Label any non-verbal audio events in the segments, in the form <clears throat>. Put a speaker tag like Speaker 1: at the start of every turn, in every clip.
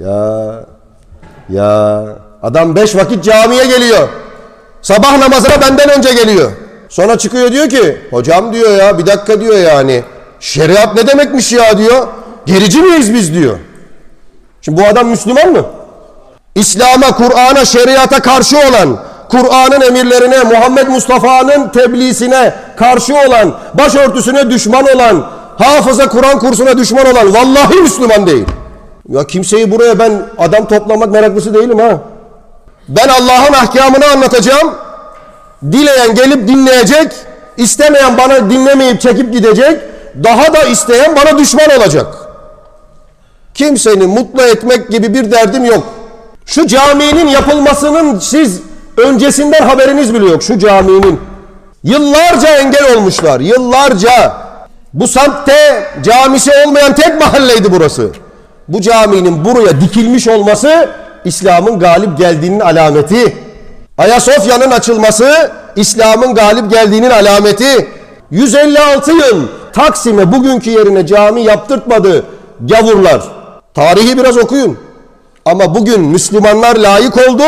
Speaker 1: Ya ya adam beş vakit camiye geliyor. Sabah namazına benden önce geliyor. Sonra çıkıyor diyor ki hocam diyor ya bir dakika diyor yani şeriat ne demekmiş ya diyor. Gerici miyiz biz diyor. Şimdi bu adam Müslüman mı? İslam'a, Kur'an'a, şeriata karşı olan, Kur'an'ın emirlerine, Muhammed Mustafa'nın tebliğsine karşı olan, başörtüsüne düşman olan, hafıza Kur'an kursuna düşman olan vallahi Müslüman değil. Ya kimseyi buraya ben adam toplamak meraklısı değilim ha. Ben Allah'ın ahkamını anlatacağım. Dileyen gelip dinleyecek, istemeyen bana dinlemeyip çekip gidecek, daha da isteyen bana düşman olacak. Kimseni mutlu etmek gibi bir derdim yok. Şu caminin yapılmasının siz öncesinden haberiniz bile yok şu caminin. Yıllarca engel olmuşlar, yıllarca. Bu semtte camisi olmayan tek mahalleydi burası. Bu caminin buraya dikilmiş olması İslam'ın galip geldiğinin alameti. Ayasofya'nın açılması İslam'ın galip geldiğinin alameti. 156 yıl Taksim'e bugünkü yerine cami yaptırtmadı gavurlar. Tarihi biraz okuyun. Ama bugün Müslümanlar layık oldu.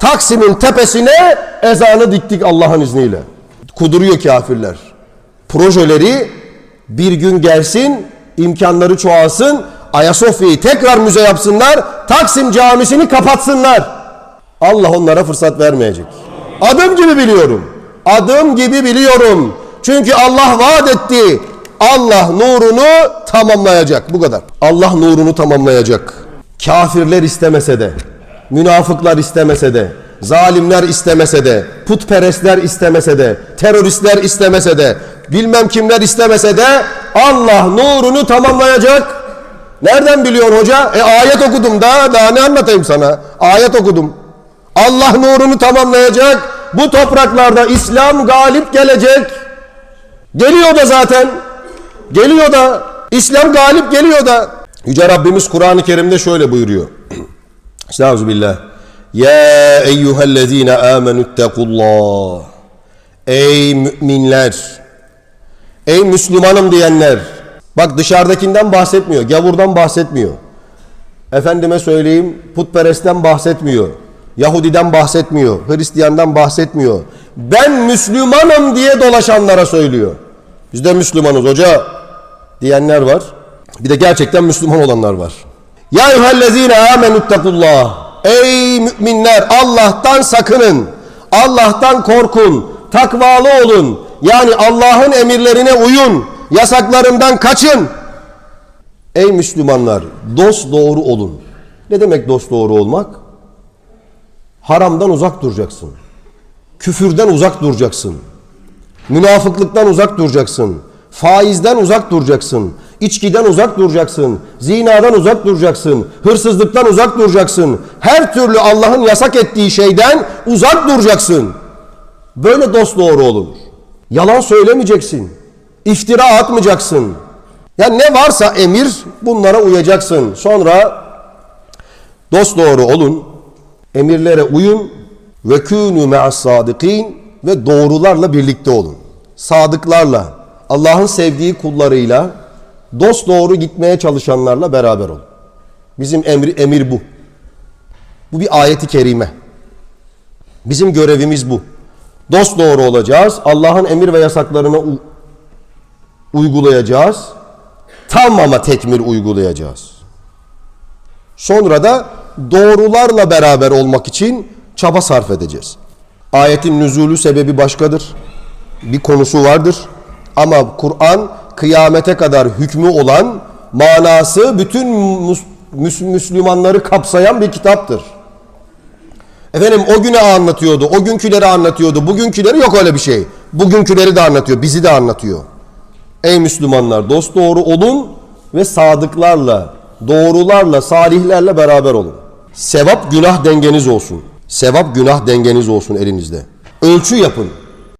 Speaker 1: Taksim'in tepesine ezanı diktik Allah'ın izniyle. Kuduruyor kafirler. Projeleri bir gün gelsin, imkanları çoğalsın, Ayasofya'yı tekrar müze yapsınlar, Taksim camisini kapatsınlar. Allah onlara fırsat vermeyecek. Adım gibi biliyorum. Adım gibi biliyorum. Çünkü Allah vaat etti. Allah nurunu tamamlayacak. Bu kadar. Allah nurunu tamamlayacak. Kafirler istemese de, münafıklar istemese de, zalimler istemese de, putperestler istemese de, teröristler istemese de, bilmem kimler istemese de Allah nurunu tamamlayacak. Nereden biliyorsun hoca? E ayet okudum da daha ne anlatayım sana? Ayet okudum. Allah nurunu tamamlayacak. Bu topraklarda İslam galip gelecek. Geliyor da zaten. Geliyor da. İslam galip geliyor da. Yüce Rabbimiz Kur'an-ı Kerim'de şöyle buyuruyor. <clears throat> Estağfirullah. Ya eyyühellezine amenüttekullah. Ey müminler. Ey Müslümanım diyenler. Bak dışarıdakinden bahsetmiyor. Gavurdan bahsetmiyor. Efendime söyleyeyim putperestten bahsetmiyor. Yahudiden bahsetmiyor. Hristiyandan bahsetmiyor. Ben Müslümanım diye dolaşanlara söylüyor. Biz de Müslümanız hoca diyenler var. Bir de gerçekten Müslüman olanlar var. Ya eyyühellezine amenüttekullah. Ey müminler Allah'tan sakının. Allah'tan korkun. Takvalı olun. Yani Allah'ın emirlerine uyun. Yasaklarından kaçın. Ey Müslümanlar dost doğru olun. Ne demek dost doğru olmak? Haramdan uzak duracaksın. Küfürden uzak duracaksın. Münafıklıktan uzak duracaksın. Faizden uzak duracaksın. İçkiden uzak duracaksın. Zinadan uzak duracaksın. Hırsızlıktan uzak duracaksın. Her türlü Allah'ın yasak ettiği şeyden uzak duracaksın. Böyle dost doğru olunur. Yalan söylemeyeceksin. İftira atmayacaksın. Yani ne varsa emir bunlara uyacaksın. Sonra dost doğru olun. Emirlere uyun ve kûnû me'as sadikin ve doğrularla birlikte olun. Sadıklarla, Allah'ın sevdiği kullarıyla dost doğru gitmeye çalışanlarla beraber olun. Bizim emri, emir bu. Bu bir ayeti kerime. Bizim görevimiz bu. Dost doğru olacağız. Allah'ın emir ve yasaklarını u- uygulayacağız. Tam ama tekmil uygulayacağız. Sonra da doğrularla beraber olmak için çaba sarf edeceğiz. Ayetin nüzulü sebebi başkadır. Bir konusu vardır. Ama Kur'an kıyamete kadar hükmü olan manası bütün müs- Müslümanları kapsayan bir kitaptır. Efendim o güne anlatıyordu, o günküleri anlatıyordu, bugünküleri yok öyle bir şey. Bugünküleri de anlatıyor, bizi de anlatıyor. Ey Müslümanlar dost doğru olun ve sadıklarla, doğrularla, salihlerle beraber olun. Sevap günah dengeniz olsun. Sevap günah dengeniz olsun elinizde. Ölçü yapın.